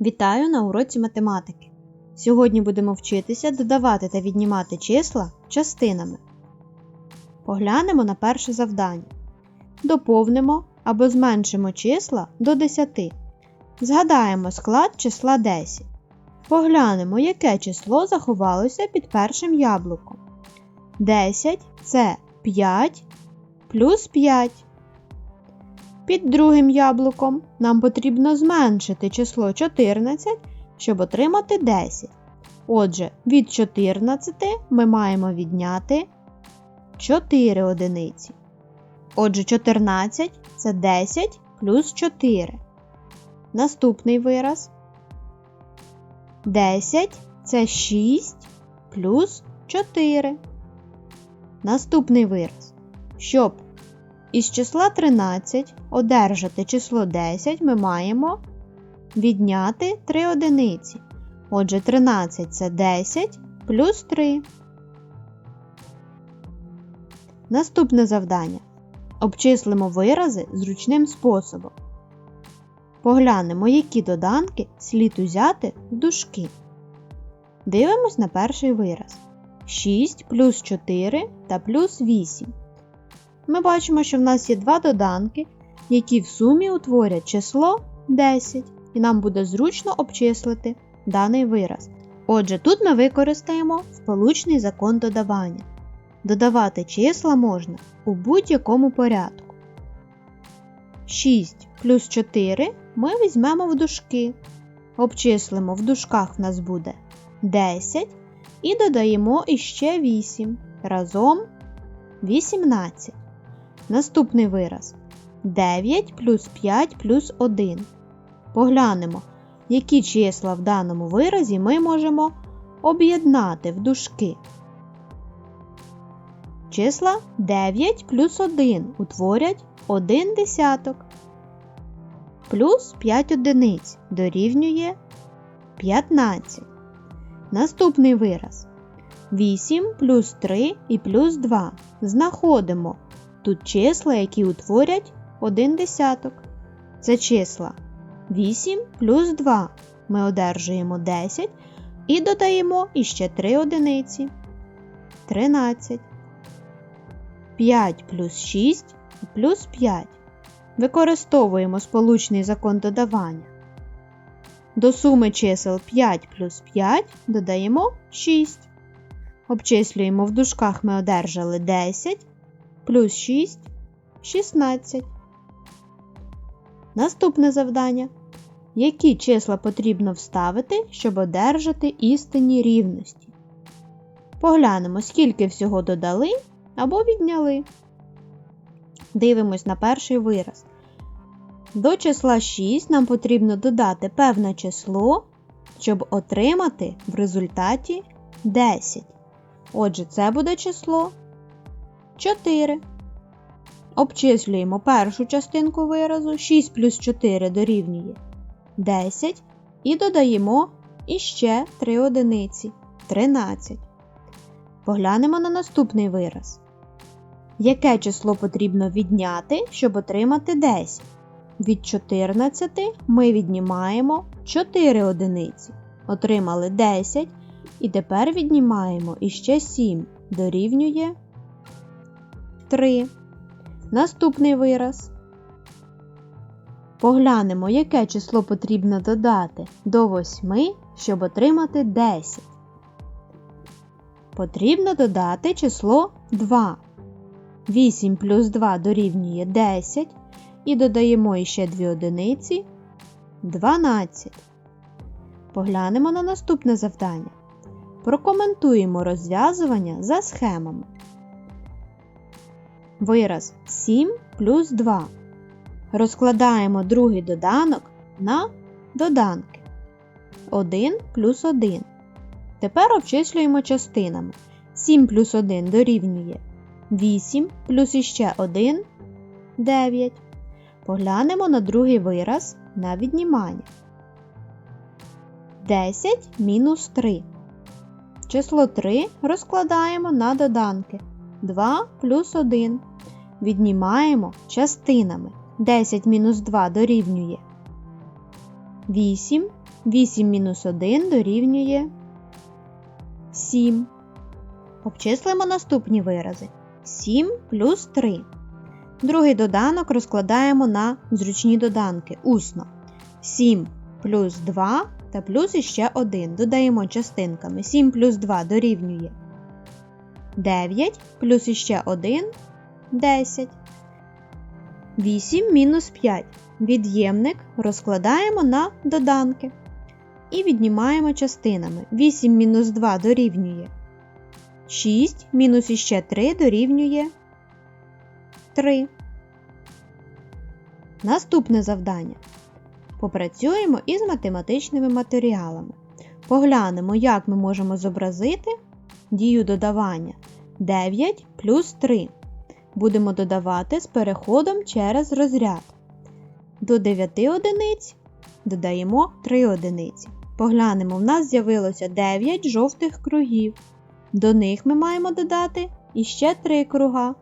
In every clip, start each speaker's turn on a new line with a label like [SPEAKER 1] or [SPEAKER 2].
[SPEAKER 1] Вітаю на уроці математики. Сьогодні будемо вчитися додавати та віднімати числа частинами. Поглянемо на перше завдання. Доповнимо або зменшимо числа до 10. Згадаємо склад числа 10. Поглянемо, яке число заховалося під першим яблуком. 10 це 5 плюс 5. Під другим яблуком нам потрібно зменшити число 14, щоб отримати 10. Отже, від 14 ми маємо відняти 4 одиниці. Отже, 14 це 10 плюс 4. Наступний вираз. 10 це 6 плюс 4. Наступний вираз. Щоб із числа 13 одержати число 10 ми маємо відняти 3 одиниці. Отже, 13 це 10 плюс 3. Наступне завдання. Обчислимо вирази зручним способом. Поглянемо, які доданки слід узяти в дужки. Дивимось на перший вираз. 6 плюс 4 та плюс 8. Ми бачимо, що в нас є два доданки, які в сумі утворять число 10, і нам буде зручно обчислити даний вираз. Отже, тут ми використаємо сполучний закон додавання. Додавати числа можна у будь-якому порядку. 6 плюс 4 ми візьмемо в дужки. Обчислимо в дужках в нас буде 10 і додаємо іще 8. Разом 18. Наступний вираз 9 плюс 5 плюс 1. Поглянемо, які числа в даному виразі ми можемо об'єднати в дужки. Числа 9 плюс 1 утворять 1 десяток. Плюс 5 одиниць дорівнює 15. Наступний вираз 8 плюс 3 і плюс 2. Знаходимо тут числа, які утворять 1 десяток. Це числа 8 плюс 2. Ми одержуємо 10 і додаємо іще 3 одиниці. 13. 5 плюс 6 і плюс 5. Використовуємо сполучний закон додавання. До суми чисел 5 плюс 5 додаємо 6. Обчислюємо в дужках ми одержали 10 плюс 6 16. Наступне завдання. Які числа потрібно вставити, щоб одержати істинні рівності? Поглянемо, скільки всього додали або відняли. Дивимось на перший вираз. До числа 6 нам потрібно додати певне число, щоб отримати в результаті 10. Отже, це буде число 4. Обчислюємо першу частинку виразу 6 плюс 4 дорівнює 10 і додаємо іще 3 одиниці 13. Поглянемо на наступний вираз. Яке число потрібно відняти, щоб отримати 10? Від 14 ми віднімаємо 4 одиниці. Отримали 10 і тепер віднімаємо іще 7 дорівнює 3. Наступний вираз. Поглянемо, яке число потрібно додати до 8, щоб отримати 10. Потрібно додати число 2. 8 плюс 2 дорівнює 10. І додаємо іще 2 одиниці 12. Поглянемо на наступне завдання. Прокоментуємо розв'язування за схемами. Вираз 7 плюс 2. Розкладаємо другий доданок на доданки. 1 плюс 1. Тепер обчислюємо частинами. 7 плюс 1 дорівнює 8 плюс іще 1 9. Поглянемо на другий вираз на віднімання. 10 мінус 3. Число 3 розкладаємо на доданки. 2 плюс 1. Віднімаємо частинами. 10 мінус 2 дорівнює 8. 8 мінус 1 дорівнює 7. Обчислимо наступні вирази. 7 плюс 3. Другий доданок розкладаємо на зручні доданки усно. 7 плюс 2 та плюс іще 1. Додаємо частинками. 7 плюс 2 дорівнює 9, плюс іще 1 10. 8 мінус 5. Від'ємник розкладаємо на доданки. І віднімаємо частинами. 8 мінус 2 дорівнює 6, мінус іще 3 дорівнює 3. Наступне завдання. Попрацюємо із математичними матеріалами. Поглянемо, як ми можемо зобразити дію додавання 9 плюс 3. Будемо додавати з переходом через розряд. До 9 одиниць додаємо 3 одиниці. Поглянемо, в нас з'явилося 9 жовтих кругів. До них ми маємо додати іще 3 круга.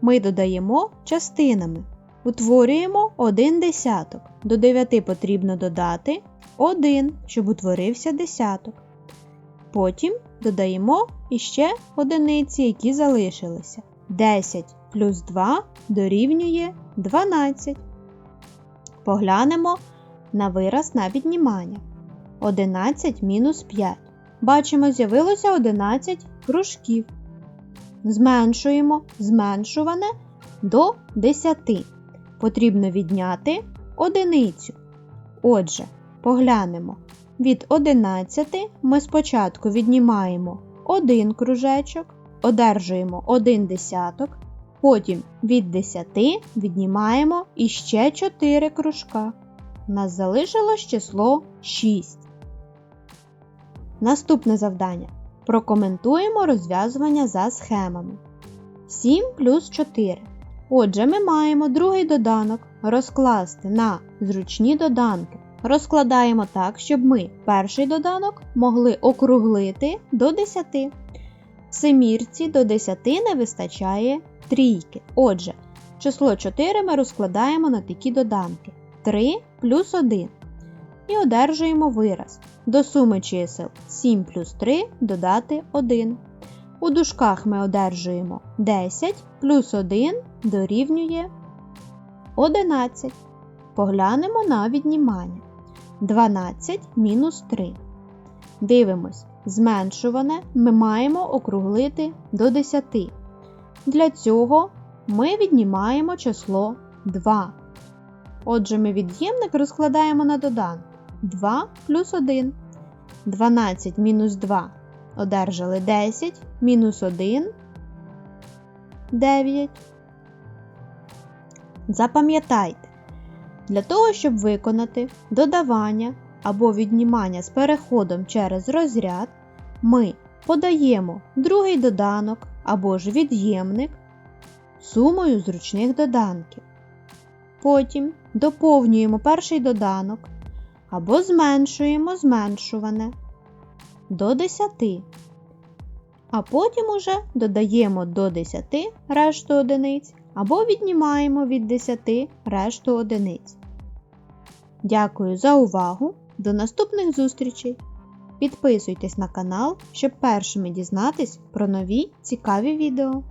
[SPEAKER 1] Ми додаємо частинами. Утворюємо 1 десяток. До 9 потрібно додати 1, щоб утворився десяток. Потім додаємо іще одиниці, які залишилися. 10 плюс 2 дорівнює 12. Поглянемо на вираз на віднімання. 11 мінус 5. Бачимо, з'явилося 11 кружків. Зменшуємо зменшуване до 10. Потрібно відняти одиницю. Отже, поглянемо. Від 11 ми спочатку віднімаємо 1 кружечок, одержуємо 1 десяток, потім від 10 віднімаємо іще 4 кружка. Нас залишилось число 6. Наступне завдання. Прокоментуємо розв'язування за схемами. 7 плюс 4. Отже, ми маємо другий доданок розкласти на зручні доданки. Розкладаємо так, щоб ми перший доданок могли округлити до 10. Семірці до 10 не вистачає трійки. Отже, число 4 ми розкладаємо на такі доданки 3 плюс 1. І одержуємо вираз. До суми чисел 7 плюс 3 додати 1. У дужках ми одержуємо 10 плюс 1 дорівнює 11. Поглянемо на віднімання. 12 мінус 3. Дивимось, зменшуване ми маємо округлити до 10. Для цього ми віднімаємо число 2. Отже, ми від'ємник розкладаємо на доданок 2 плюс 1. 12 мінус 2 одержали 10, мінус 1 9. Запам'ятайте, для того, щоб виконати додавання або віднімання з переходом через розряд, ми подаємо другий доданок або ж від'ємник сумою зручних доданків. Потім доповнюємо перший доданок або зменшуємо зменшуване до 10. А потім уже додаємо до 10 решту одиниць або віднімаємо від 10 решту одиниць. Дякую за увагу! До наступних зустрічей! Підписуйтесь на канал, щоб першими дізнатись про нові цікаві відео.